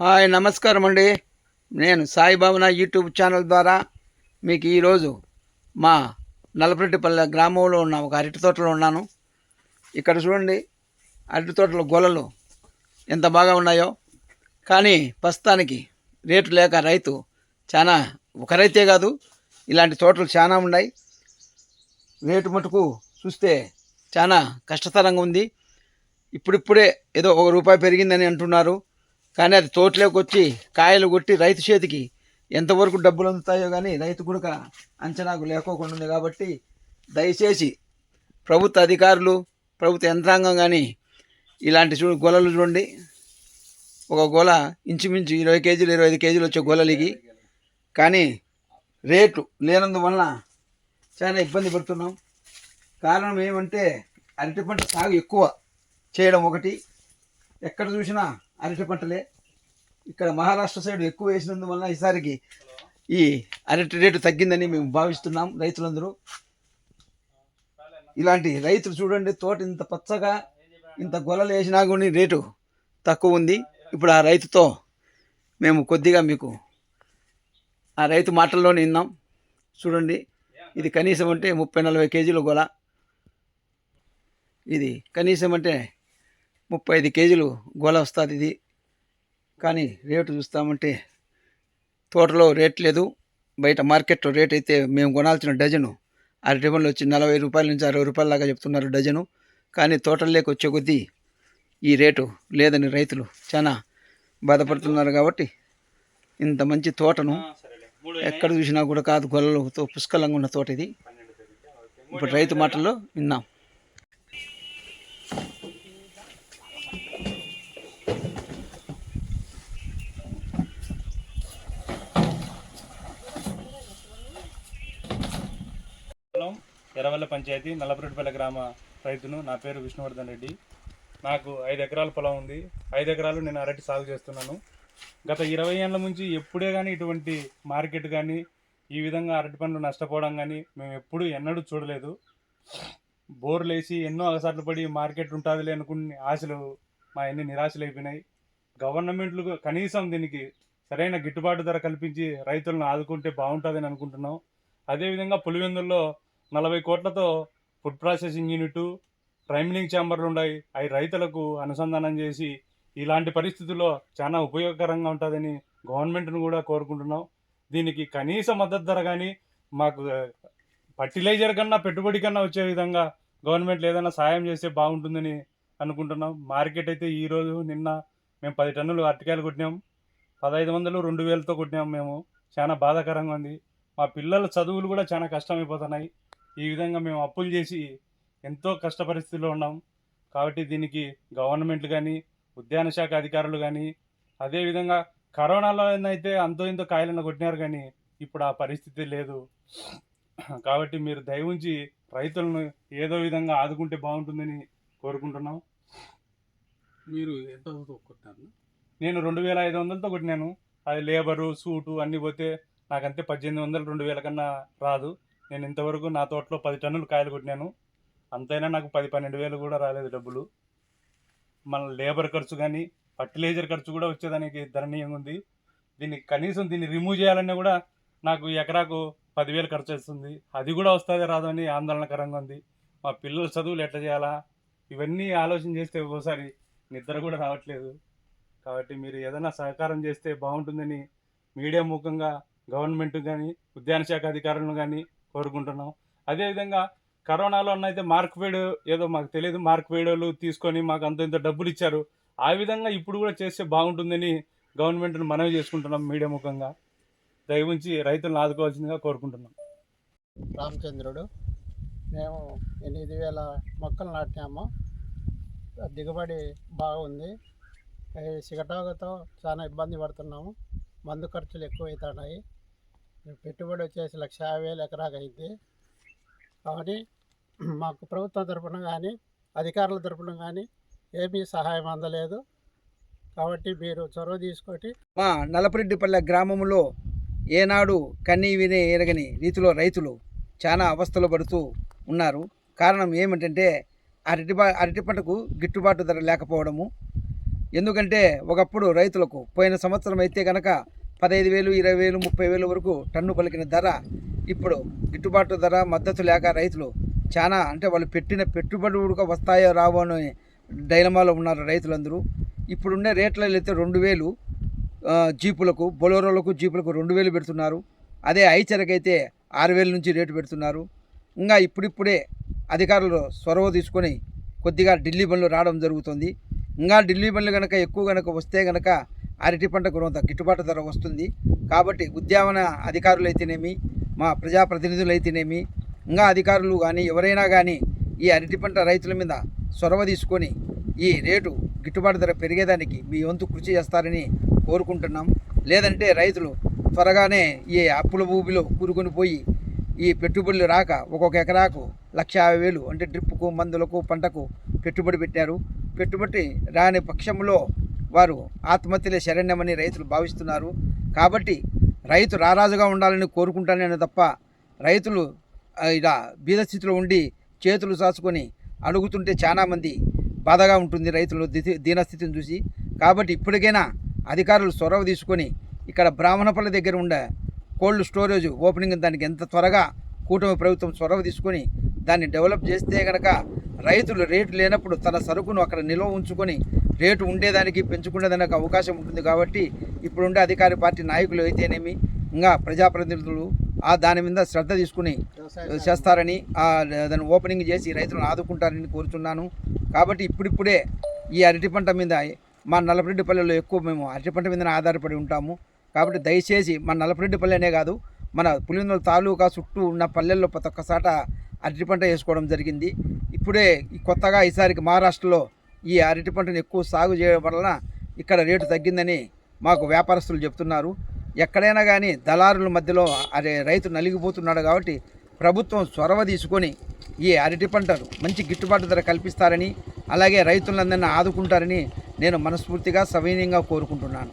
Hi నమస్కారం అండి. నేను సాయిబాబున యూట్యూబ్ ఛానల్ ద్వారా మీకు ఈరోజు మా నలపరెడ్డిపల్లె గ్రామంలో ఉన్న ఒక అరటి తోటలో ఉన్నాను. ఇక్కడ చూడండి అరటి తోటలో గొలలు ఎంత బాగా ఉన్నాయో. కానీ ప్రస్తుతానికి రేటు లేక రైతు చాలా ఒక రైతే కాదు ఇలాంటి తోటలు చాలా ఉన్నాయి. రేటు మటుకు చూస్తే చాలా కష్టతరంగా ఉంది. ఇప్పుడిప్పుడే ఏదో ఒక రూపాయి పెరిగిందని అంటున్నారు. కానీ అది తోటలోకి వచ్చి కాయలు కొట్టి రైతు చేతికి ఎంతవరకు డబ్బులు అందుతాయో కానీ రైతు కూడా అంచనాకు లేకోకుండా ఉంది కాబట్టి దయచేసి ప్రభుత్వ అధికారులు ప్రభుత్వ యంత్రాంగం కానీ ఇలాంటి చూ గొలలు చూడండి. ఒక గొల ఇంచుమించు ఇరవై కేజీలు ఇరవై ఐదు కేజీలు వచ్చే గొలలిగి కానీ రేటు లేనందువలన చాలా ఇబ్బంది పడుతున్నాం. కారణం ఏమంటే అరటి పంట సాగు ఎక్కువ చేయడం ఒకటి. ఎక్కడ చూసినా అరటి పంటలే. ఇక్కడ మహారాష్ట్ర సైడ్ ఎక్కువ వేసినందువల్ల ఈసారికి ఈ అరటి రేటు తగ్గిందని మేము భావిస్తున్నాం రైతులందరూ. ఇలాంటి రైతులు చూడండి తోట ఇంత పచ్చగా ఇంత గొలలు వేసినా కూడా రేటు తక్కువ ఉంది. ఇప్పుడు ఆ రైతుతో మేము కొద్దిగా మీకు ఆ రైతు మాటల్లోనే విన్నాం. చూడండి ఇది కనీసం అంటే ముప్పై నలభై కేజీల గొల. ఇది కనీసం అంటే ముప్పై ఐదు కేజీలు గోల వస్తుంది ఇది. కానీ రేటు చూస్తామంటే తోటలో రేట్ లేదు. బయట మార్కెట్లో రేట్ అయితే మేము కొనాల్సిన డజను అరటి పండ్లు వచ్చి నలభై రూపాయల నుంచి అరవై రూపాయల దాకా చెప్తున్నారు డజను. కానీ తోటల్లోకి వచ్చే కొద్దీ ఈ రేటు లేదని రైతులు చాలా బాధపడుతున్నారు కాబట్టి ఇంత మంచి తోటను ఎక్కడ చూసినా కూడా కాదు గొల్లలతో పుష్కలంగా ఉన్న తోట ఇది. ఇప్పుడు రైతు మాటల్లో విన్నాం. ఎర్రవల్ల పంచాయతీ నల్లపురెడ్డిపల్లె గ్రామ రైతును నా పేరు విష్ణువర్ధన్ రెడ్డి. నాకు ఐదు ఎకరాల పొలం ఉంది. ఐదు ఎకరాలు నేను అరటి సాగు చేస్తున్నాను. గత ఇరవై ఏళ్ళ నుంచి ఎప్పుడే కానీ ఇటువంటి మార్కెట్ కానీ ఈ విధంగా అరటి పండ్లు నష్టపోవడం కానీ మేము ఎప్పుడు ఎన్నడూ చూడలేదు. బోర్లు వేసి ఎన్నో అగసాట్లు పడి మార్కెట్ ఉంటుందిలే అనుకుని ఆశలు మా ఎన్ని నిరాశలు అయిపోయినాయి గవర్నమెంట్లు కనీసం దీనికి సరైన గిట్టుబాటు ధర కల్పించి రైతులను ఆదుకుంటే బాగుంటుందని అనుకుంటున్నాం. అదేవిధంగా పులివెందుల్లో నలభై కోట్లతో ఫుడ్ ప్రాసెసింగ్ యూనిట్ ప్రైమిలింగ్ ఛాంబర్లు ఉన్నాయి అవి రైతులకు అనుసంధానం చేసి ఇలాంటి పరిస్థితుల్లో చాలా ఉపయోగకరంగా ఉంటుందని గవర్నమెంట్ను కూడా కోరుకుంటున్నాం. దీనికి కనీస మద్దతు ధర కానీ మాకు ఫర్టిలైజర్ కన్నా పెట్టుబడి కన్నా వచ్చే విధంగా గవర్నమెంట్ ఏదైనా సాయం చేస్తే బాగుంటుందని అనుకుంటున్నాం. మార్కెట్ అయితే ఈరోజు నిన్న మేము పది టన్నులు అరటికాయలు కొట్టినాం. పదహైదు వందలు రెండు వేలతో కొట్టినాం మేము. చాలా బాధాకరంగా ఉంది. మా పిల్లల చదువులు కూడా చాలా కష్టమైపోతున్నాయి. ఈ విధంగా మేము అప్పులు చేసి ఎంతో కష్ట పరిస్థితిలో ఉన్నాం. కాబట్టి దీనికి గవర్నమెంట్లు కానీ ఉద్యాన శాఖ అధికారులు కానీ అదేవిధంగా కరోనాలో అయితే అంతో ఇంతో కాయలను కొట్టినారు కానీ ఇప్పుడు ఆ పరిస్థితి లేదు. కాబట్టి మీరు దయ ఉంచి రైతులను ఏదో విధంగా ఆదుకుంటే బాగుంటుందని కోరుకుంటున్నాం. మీరు ఎంత కొట్టారు నేను రెండు వేల ఐదు వందలతో కొట్టినాను. అది లేబరు సూటు అన్నీ పోతే నాకంతే పద్దెనిమిది వందలు రెండు వేల కన్నా రాదు. నేను ఇంతవరకు నా తోటలో పది టన్నులు కాయలు కొట్టినాను. అంతైనా నాకు పది పన్నెండు వేలు కూడా రాలేదు డబ్బులు. మన లేబర్ ఖర్చు కానీ ఫర్టిలైజర్ ఖర్చు కూడా వచ్చేదానికి ధరణీయంగా ఉంది. దీన్ని కనీసం దీన్ని రిమూవ్ చేయాలన్నా కూడా నాకు ఎకరాకు పదివేలు ఖర్చు వస్తుంది అది కూడా వస్తుంది రాదు అని ఆందోళనకరంగా ఉంది. మా పిల్లల చదువులు ఎట్లా చేయాలా? ఇవన్నీ ఆలోచన చేస్తే ఒకసారి నిద్ర కూడా రావట్లేదు. కాబట్టి మీరు ఏదైనా సహకారం చేస్తే బాగుంటుందని మీడియా ముఖంగా గవర్నమెంట్ కానీ ఉద్యాన శాఖ అధికారులను కానీ కోరుకుంటున్నాం అదేవిధంగా కరోనాలో అయితే మార్క్ వేడ్ ఏదో మాకు తెలియదు మార్క్ వేడోలు తీసుకొని మాకు అంత ఇంత డబ్బులు ఇచ్చారు. ఆ విధంగా ఇప్పుడు కూడా చేస్తే బాగుంటుందని గవర్నమెంట్ను మనవి చేసుకుంటున్నాం మీడియా ముఖంగా. దయవుంచి రైతులను ఆదుకోవాల్సిందిగా కోరుకుంటున్నాం. రామచంద్రుడు మేము ఎనిమిది వేల మొక్కలు నాటినాము. దిగుబడి బాగుంది. ఈ సిగటాగతో చాలా ఇబ్బంది పడుతున్నాము. మందు ఖర్చులు ఎక్కువ అవుతున్నాయి పెట్టుబడి వచ్చేసి లక్ష యాభై వేలు ఎకరాకు అయింది. కాబట్టి మాకు ప్రభుత్వం తరపున కానీ అధికారుల తరపున కానీ ఏమీ సహాయం అందలేదు. కాబట్టి మీరు చొరవ తీసుకొని మా నలపరెడ్డిపల్లె గ్రామంలో ఏనాడు కన్నీ వినే ఎరగని రీతిలో రైతులు చాలా అవస్థలు పడుతూ ఉన్నారు. కారణం ఏమిటంటే అరటి అరటి పంటకు గిట్టుబాటు ధర లేకపోవడము. ఎందుకంటే ఒకప్పుడు రైతులకు పోయిన సంవత్సరం అయితే కనుక పదహైదు వేలు ఇరవై వేలు ముప్పై వేలు వరకు టన్ను పలికిన ధర ఇప్పుడు గిట్టుబాటు ధర మద్దతు లేక రైతులు చాలా అంటే వాళ్ళు పెట్టిన పెట్టుబడి కూడా వస్తాయో రావో అని డైలమాలో ఉన్నారు రైతులందరూ. ఇప్పుడున్న రేట్లలో అయితే రెండు వేలు జీపులకు బొలోరోలకు జీపులకు రెండు వేలు పెడుతున్నారు. అదే ఐచరకైతే ఆరు వేల నుంచి రేటు పెడుతున్నారు. ఇంకా ఇప్పుడిప్పుడే అధికారులు చొరవ తీసుకొని కొద్దిగా ఢిల్లీ బండ్లు రావడం జరుగుతుంది. ఇంకా ఢిల్లీ బండ్లు కనుక ఎక్కువ కనుక వస్తే కనుక అరటి పంటకు కొంత గిట్టుబాటు ధర వస్తుంది. కాబట్టి ఉద్యావన అధికారులు అయితేనేమి మా ప్రజాప్రతినిధులు అయితేనేమి ఇంకా అధికారులు కానీ ఎవరైనా కానీ ఈ అరటి పంట రైతుల మీద చొరవ తీసుకొని ఈ రేటు గిట్టుబాటు ధర పెరిగేదానికి మీ వంతు కృషి చేస్తారని కోరుకుంటున్నాం. లేదంటే రైతులు త్వరగానే ఈ అప్పుల భూమిలో కూరుకొని పోయి ఈ పెట్టుబడులు రాక ఒక్కొక్క ఎకరాకు లక్ష యాభై వేలు అంటే డ్రిప్పుకు మందులకు పంటకు పెట్టుబడి పెట్టారు. పెట్టుబడి రాని పక్షంలో వారు ఆత్మహత్యలే శరణ్యమని రైతులు భావిస్తున్నారు. కాబట్టి రైతు రారాజుగా ఉండాలని కోరుకుంటానే తప్ప రైతులు ఇలా బీద స్థితిలో ఉండి చేతులు సాచుకొని అడుగుతుంటే చాలామంది బాధగా ఉంటుంది రైతులు దీనస్థితిని చూసి. కాబట్టి ఇప్పటికైనా అధికారులు చొరవ తీసుకొని ఇక్కడ బ్రాహ్మణపల్లి దగ్గర ఉండే కోల్డ్ స్టోరేజ్ ఓపెనింగ్ దానికి ఎంత త్వరగా కూటమి ప్రభుత్వం చొరవ తీసుకొని దాన్ని డెవలప్ చేస్తే కనుక రైతులు రేటు లేనప్పుడు తన సరుకును అక్కడ నిల్వ ఉంచుకొని రేటు ఉండేదానికి పెంచుకునేదానికి అవకాశం ఉంటుంది కాబట్టి ఇప్పుడుండే అధికార పార్టీ నాయకులు అయితేనేమి ఇంకా ప్రజాప్రతినిధులు ఆ దాని మీద శ్రద్ధ తీసుకుని చేస్తారని ఆ దాన్ని ఓపెనింగ్ చేసి రైతులను ఆదుకుంటారని కోరుతున్నాను కాబట్టి ఇప్పుడిప్పుడే ఈ అరటి పంట మీద మా నల్లపరెడ్డిపల్లెలో ఎక్కువ మేము అరటి పంట మీద ఆధారపడి ఉంటాము. కాబట్టి దయచేసి మన నల్లపరెడ్డిపల్లెనే కాదు మన పులివెందుల తాలూకా చుట్టూ ఉన్న పల్లెల్లో ప్రతి ఒక్కసాట అరటి పంట వేసుకోవడం జరిగింది. ఇప్పుడే కొత్తగా ఈసారికి మహారాష్ట్రలో ఈ అరటి పంటను ఎక్కువ సాగు చేయడం వలన ఇక్కడ రేటు తగ్గిందని మాకు వ్యాపారస్తులు చెప్తున్నారు. ఎక్కడైనా కానీ దళారుల మధ్యలో అరే రైతు నలిగిపోతున్నాడు కాబట్టి ప్రభుత్వం చొరవ తీసుకొని ఈ అరటి పంటను మంచి గిట్టుబాటు ధర కల్పిస్తారని అలాగే రైతులందరినీ ఆదుకుంటారని నేను మనస్ఫూర్తిగా సవినీయంగా కోరుకుంటున్నాను.